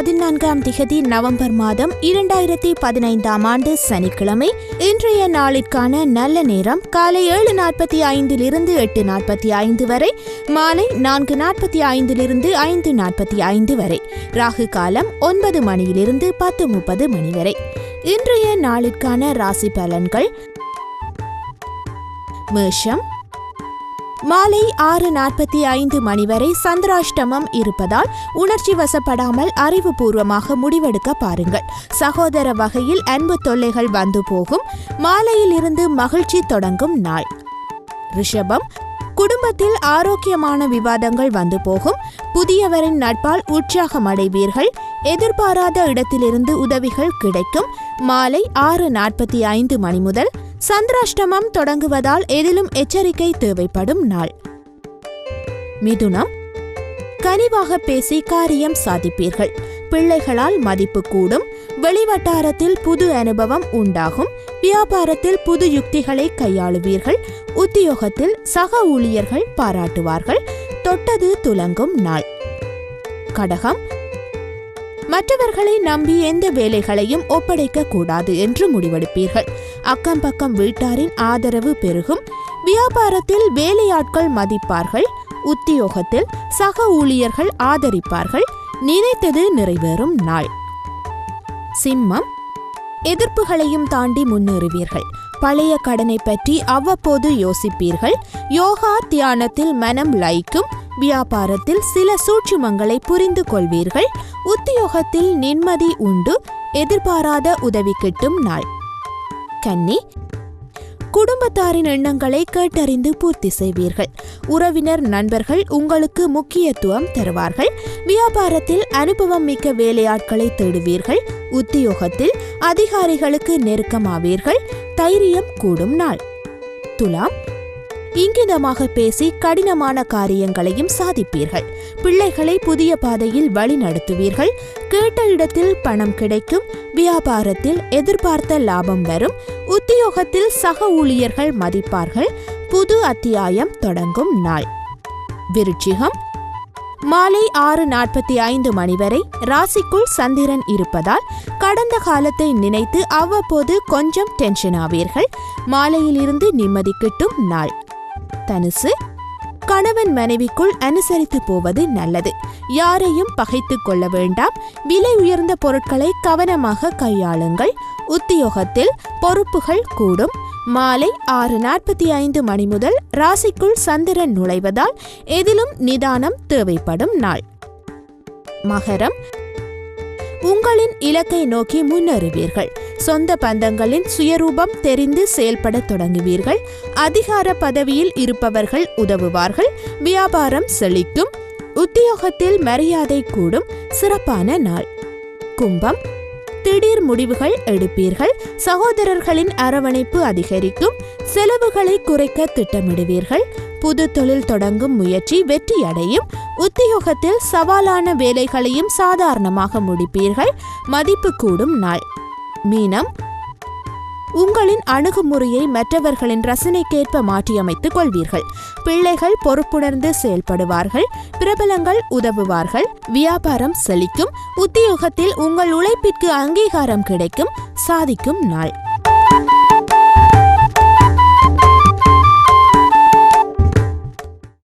பதினான்காம் திகதி நவம்பர் மாதம் இரண்டாயிரத்தி பதினைந்தாம் ஆண்டு சனிக்கிழமை இன்றைய நாளிற்கான நல்ல நேரம் காலை ஏழு நாற்பத்தி ஐந்திலிருந்து எட்டு நாற்பத்தி ஐந்து வரை மாலை நான்கு நாற்பத்தி ஐந்திலிருந்து ஐந்து நாற்பத்தி ஐந்து வரை ராகு காலம் ஒன்பது மணியிலிருந்து பத்து முப்பது மணி வரை. இன்றைய நாளிற்கான ராசி பலன்கள் மேஷம் மாலை ஆறு நாற்பத்தி ஐந்து மணி வரை சந்திராஷ்டமம் இருப்பதால் உணர்ச்சி வசப்படாமல் அறிவுபூர்வமாக முடிவெடுக்க பாருங்கள். சகோதர வகையில் அன்பு தொல்லைகள் வந்து போகும். மாலையிலிருந்து மகிழ்ச்சி தொடங்கும் நாள். ரிஷபம் குடும்பத்தில் ஆரோக்கியமான விவாதங்கள் வந்து போகும். புதியவரின் நட்பால் உற்சாகம் அடைவீர்கள் எதிர்பாராத இடத்திலிருந்து உதவிகள் கிடைக்கும். மாலை ஆறு நாற்பத்தி ஐந்து மணி முதல் சந்திராஷ்டமம் தொடங்குவதால் எதிலும் எச்சரிக்கை தேவைப்படும் நாள். மிதுனம். கனிவாக பேசி காரியம் சாதிப்பீர்கள். பிள்ளைகளால் மதிப்பு கூடும். வெளிவட்டாரத்தில் புது அனுபவம் உண்டாகும். வியாபாரத்தில் புது யுக்திகளை கையாளுவீர்கள். உத்தியோகத்தில் சக ஊழியர்கள் பாராட்டுவார்கள். தொட்டது துலங்கும் நாள். கடகம். மற்றவர்களை நம்பி எந்த வேலைகளையும் ஒப்படைக்க கூடாது என்று முடிவெடுப்பீர்கள். அக்கம் பக்கம் வீட்டாரின் ஆதரவு பெருகும். வியாபாரத்தில் வேலையாட்கள் மதிப்பார்கள். உத்தியோகத்தில் சக ஊழியர்கள் ஆதரிப்பார்கள். நினைத்தது நிறைவேறும் நாள். சிம்மம். எதிர்ப்புகளையும் தாண்டி முன்னேறுவீர்கள். பழைய கடனை பற்றி அவ்வப்போது யோசிப்பீர்கள். யோகா தியானத்தில் மனம் லயிக்கும். வியாபாரத்தில் சில சூட்சுமங்களை புரிந்து கொள்வீர்கள். உத்தியோகத்தில் நிம்மதி உண்டு. எதிர்பாராத உதவி கிட்டும் நாள். கன்னி குடும்பத்தாரின் எண்ணங்களை கேட்டறிந்து பூர்த்தி செய்வீர்கள். உறவினர் நண்பர்கள் உங்களுக்கு முக்கியத்துவம் தருவார்கள். வியாபாரத்தில் அனுபவம் மிக்க வேலையாட்களை தேடுவீர்கள். உத்தியோகத்தில் அதிகாரிகளுக்கு நெருக்கமாவீர்கள். தைரியம் கூடும் நாள். துலாம் இங்கிதமாக பேசி கடினமான காரியங்களையும் சாதிப்பீர்கள். பிள்ளைகளை புதிய பாதையில் வழி நடத்துவீர்கள் கேட்ட இடத்தில் பணம் கிடைக்கும். வியாபாரத்தில் எதிர்பார்த்த லாபம் வரும். உத்தியோகத்தில் சக ஊழியர்கள் மதிப்பார்கள். புது அத்தியாயம் தொடங்கும் நாள். விருச்சிகம். மாலை ஆறு நாற்பத்தி ஐந்து மணி வரை ராசிக்குள் சந்திரன் இருப்பதால் கடந்த காலத்தை நினைத்து அவ்வப்போது கொஞ்சம் டென்ஷன் ஆவீர்கள். மாலையிலிருந்து நிம்மதி கிட்டும் நாள். தனுசு கணவன் மனைவிக்குள் அனுசரித்து போவது நல்லது. யாரையும் பகைத்துக் கொள்ள வேண்டாம். விலை உயர்ந்த பொருட்களை கவனமாக கையாளுங்கள். உத்தியோகத்தில் பொறுப்புகள் கூடும். மாலை ஆறு நாற்பத்தி ஐந்து மணி முதல் ராசிக்குள் சந்திரன் நுழைவதால் எதிலும் நிதானம் தேவைப்படும் நாள். மகரம். உங்களின் இலக்கை நோக்கி முன்னேறுவீர்கள். சொந்த பந்தங்களின் சுயரூபம் தெரிந்து செயல்பட தொடங்குவீர்கள். அதிகார பதவியில் இருப்பவர்கள் உதவுவார்கள். வியாபாரம் செழிக்கும். உத்தியோகத்தில் மரியாதை கூடும். சிறப்பான நாள். கும்பம். திடீர் முடிவுகள் எடுப்பீர்கள். சகோதரர்களின் அரவணைப்பு அதிகரிக்கும். செலவுகளை குறைக்க திட்டமிடுவீர்கள். புது தொழில் தொடங்கும் முயற்சி வெற்றியடையும். உத்தியோகத்தில் சவாலான வேலைகளையும் சாதாரணமாக முடிப்பீர்கள். மதிப்பு கூடும் நாள். மீனம் உங்களின் அணுகுமுறையை மற்றவர்களின் ரசனைக்கேற்ப மாற்றியமைத்துக் கொள்வீர்கள். பிள்ளைகள் பொறுப்புணர்ந்து செயல்படுவார்கள் பிரபலங்கள் உதவுவார்கள் வியாபாரம் செழிக்கும் உத்தியோகத்தில் உங்கள் உழைப்பிற்கு அங்கீகாரம் கிடைக்கும் சாதிக்கும் நாள்.